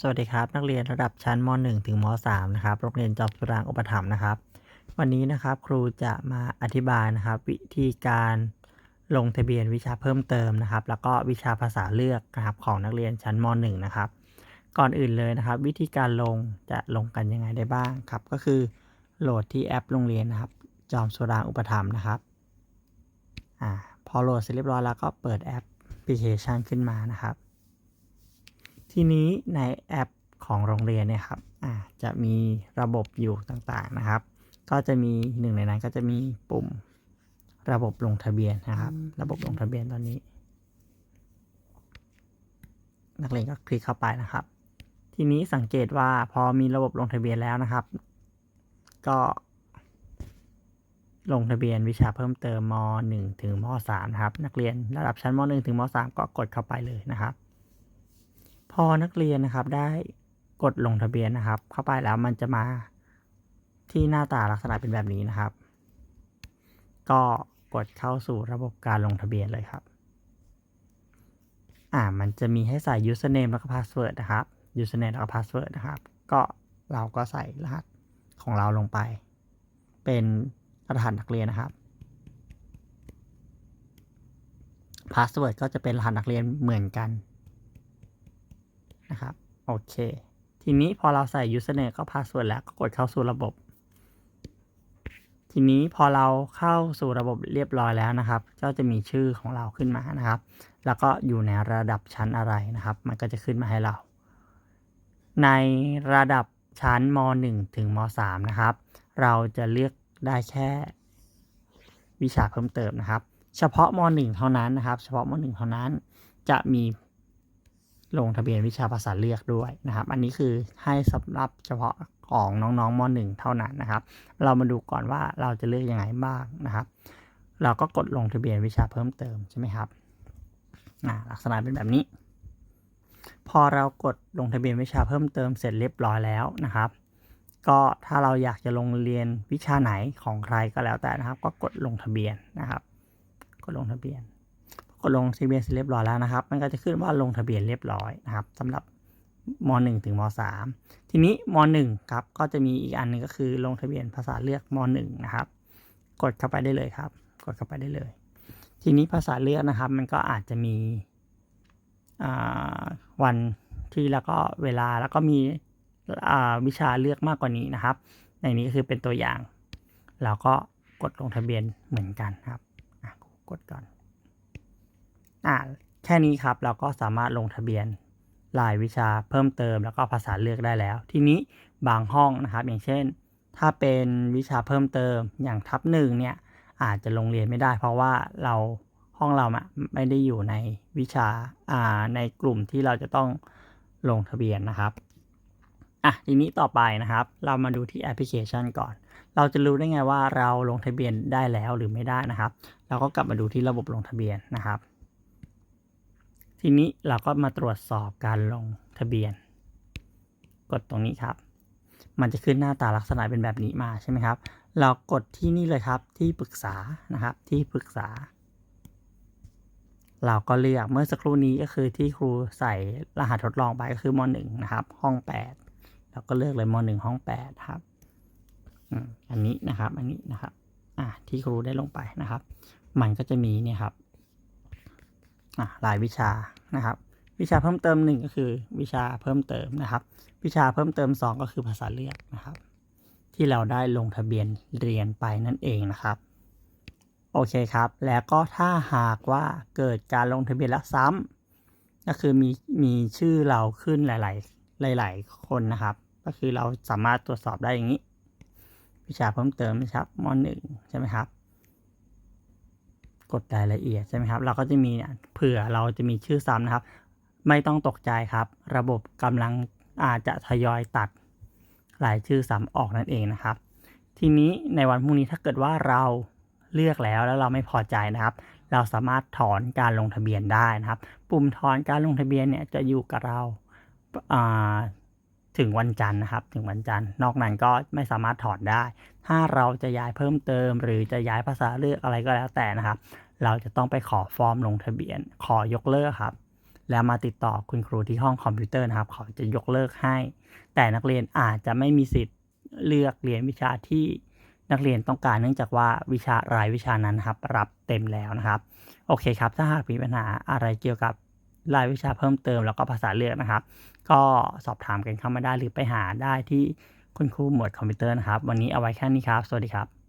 สวัสดีครับ นักเรียนระดับชั้นม .1 ถึงม .3 นะครับโรงเรียนจอมสุรางอุปถัมภ์นะครับ วันนี้นะครับครูจะมาอธิบายนะครับ วิธีการลงทะเบียนวิชาเพิ่มเติมนะครับ แล้วก็วิชาภาษาเลือกนะครับของนักเรียนชั้นม .1 นะครับ ก่อนอื่นเลยนะครับ วิธีการลงจะลงกันยังไงได้บ้างครับ ก็คือโหลดที่แอปโรงเรียนนะครับ จอมสุรางอุปถัมภ์นะครับอ่าพอโหลดเสร็จเรียบร้อยแล้วก็เปิดแอปพลิเคชันขึ้นมานะครับ ทีนี้ในแอปของโรงเรียนเนี่ยครับอ่าจะมีระบบอยู่ต่างๆนะครับ ก็จะมีหนึ่งในนั้นก็จะมีปุ่มระบบลงทะเบียนนะครับ ระบบลงทะเบียนตอนนี้ นักเรียนก็คลิกเข้าไปนะครับ ทีนี้สังเกตว่าพอมีระบบลงทะเบียนแล้วนะครับ ก็ลงทะเบียนวิชาเพิ่มเติมม .1 ถึงม .3 นะครับ นักเรียนระดับชั้นม .1 ถึงม .3 ก็กดเข้าไปเลยนะครับ พอนักเรียนนะครับได้กดลงทะเบียนนะครับ เข้าไปแล้วมันจะมาที่หน้าตาลักษณะเป็นแบบนี้นะครับ ก็กดเข้าสู่ระบบการลงทะเบียนเลยครับอ่ามันจะมีให้ใส่ username แล้วก็ password นะครับ username แล้วก็ password นะครับ ก็เราก็ใส่รหัสของเราลงไป เป็นรหัสนักเรียนนะครับ password ก็จะเป็นรหัสนักเรียนเหมือนกัน นะครับ โอเค ทีนี้พอเราใส่ username ก็ password แล้วก็กดเข้าสู่ระบบ ทีนี้พอเราเข้าสู่ระบบเรียบร้อยแล้วนะครับ ก็จะมีชื่อของเราขึ้นมานะครับ แล้วก็อยู่ในระดับชั้นอะไรนะครับ มันก็จะขึ้นมาให้เรา ในระดับชั้นม .1 ถึงม .3 นะครับ เราจะเลือกได้แค่วิชาเพิ่มเติมนะครับ เฉพาะม .1 เท่านั้นนะครับ เฉพาะม .1 เท่านั้น จะมี ลงทะเบียนวิชาภาษาเลือกด้วยนะครับ อันนี้คือให้สำหรับเฉพาะของน้องๆม .1 เท่านั้นนะครับ เรามาดูก่อนว่าเราจะเลือกยังไงบ้างนะครับ เราก็กดลงทะเบียนวิชาเพิ่มเติมใช่ไหมครับอ่าลักษณะเป็นแบบนี้ พอเรากดลงทะเบียนวิชาเพิ่มเติมเสร็จเรียบร้อยแล้วนะครับ ก็ถ้าเราอยากจะลงเรียนวิชาไหนของใครก็แล้วแต่นะครับ ก็กดลงทะเบียนนะครับ กดลงทะเบียน กดลงทะเบียนเสร็จเรียบร้อยแล้วนะครับ มันก็จะขึ้นว่าลงทะเบียนเรียบร้อยนะครับสำหรับม .1 ถึงม .3 ทีนี้ม .1 ครับก็จะมีอีกอันหนึงก็คือลงทะเบียนภาษาเลือกม .1 นะครับ กดเข้าไปได้เลยครับ กดเข้าไปได้เลย ทีนี้ภาษาเลือกนะครับ มันก็อาจจะมีวันที่แล้วก็เวลาแล้วก็มีวิชาเลือกมากกว่านี้นะครับ ในนี้ก็คือเป็นตัวอย่าง เราก็กดลงทะเบียนเหมือนกันครับกดก่อน อ่าแค่นี้ครับเราก็สามารถลงทะเบียนรายวิชาเพิ่มเติมแล้วก็ภาษาเลือกได้แล้ว ทีนี้บางห้องนะครับอย่างเช่น ถ้าเป็นวิชาเพิ่มเติมอย่างทับหนึ่งเนี่ยอาจจะลงเรียนไม่ได้ เพราะว่าเราห้องเราไม่ได้อยู่ในวิชาอ่าในกลุ่มที่เราจะต้องลงทะเบียนนะครับอะทีนี้ต่อไปนะครับ เรามาดูที่แอปพลิเคชันก่อน เราจะรู้ได้ไงว่าเราลงทะเบียนได้แล้วหรือไม่ได้นะครับ เราก็กลับมาดูที่ระบบลงทะเบียนนะครับ ทีนี้เราก็มาตรวจสอบการลงทะเบียน กดตรงนี้ครับ มันจะขึ้นหน้าตาลักษณะเป็นแบบนี้มาใช่ไหมครับ เรากดที่นี่เลยครับที่ปรึกษานะครับที่ปรึกษา เราก็เลือกเมื่อสักครู่นี้ก็คือที่ครูใส่รหัสทดลองไปก็คือม .1 นะครับ ห้อง 8 เราก็เลือกเลยม .1 ห้อง 8 ครับอันนี้นะครับอันนี้นะครับอ่าที่ครูได้ลงไปนะครับ มันก็จะมีเนี่ยครับ รายวิชานะครับ วิชาเพิ่มเติมหนึ่งก็คือวิชาเพิ่มเติมนะครับ วิชาเพิ่มเติมสองก็คือภาษาเลือกนะครับ ที่เราได้ลงทะเบียนเรียนไปนั่นเองนะครับโอเคครับ แล้วก็ถ้าหากว่าเกิดการลงทะเบียนแล้วซ้ำก็คือมีมีชื่อเราขึ้นหลาย ๆ หลาย ๆ คนนะครับ ก็คือเราสามารถตรวจสอบได้อย่างนี้ วิชาเพิ่มเติมนะครับมหนึ่งใช่ไหมครับ กดรายละเอียดใช่ไหมครับ เราก็จะมีเผื่อเราจะมีชื่อซ้ำนะครับ ไม่ต้องตกใจครับ ระบบกำลังอาจจะทยอยตัดรายชื่อซ้ำออกนั่นเองนะครับ ทีนี้ในวันพรุ่งนี้ถ้าเกิดว่าเราเลือกแล้วแล้วเราไม่พอใจนะครับ เราสามารถถอนการลงทะเบียนได้นะครับ ปุ่มถอนการลงทะเบียนเนี่ยจะอยู่กับเรา ถึงวันจันทร์นะครับ ถึงวันจันทร์ นอกนั้นก็ไม่สามารถถอนได้ ถ้าเราจะย้ายเพิ่มเติม หรือจะย้ายภาษาเลือกอะไรก็แล้วแต่นะครับ เราจะต้องไปขอฟอร์มลงทะเบียน ขอยกเลิกครับ แล้วมาติดต่อคุณครูที่ห้องคอมพิวเตอร์นะครับ เขาจะยกเลิกให้ แต่นักเรียนอาจจะไม่มีสิทธิ์เลือกเรียนวิชาที่นักเรียนต้องการเนื่องจากว่าวิชารายวิชานั้นครับ รับเต็มแล้วนะครับ โอเคครับ ถ้าหากมีปัญหาอะไรเกี่ยวกับ รายวิชาเพิ่มเติมแล้วก็ภาษาเลือกนะครับ ก็สอบถามกันเข้ามาได้หรือไปหาได้ที่คุณครูหมวดคอมพิวเตอร์นะครับ วันนี้เอาไว้แค่นี้ครับ สวัสดีครับ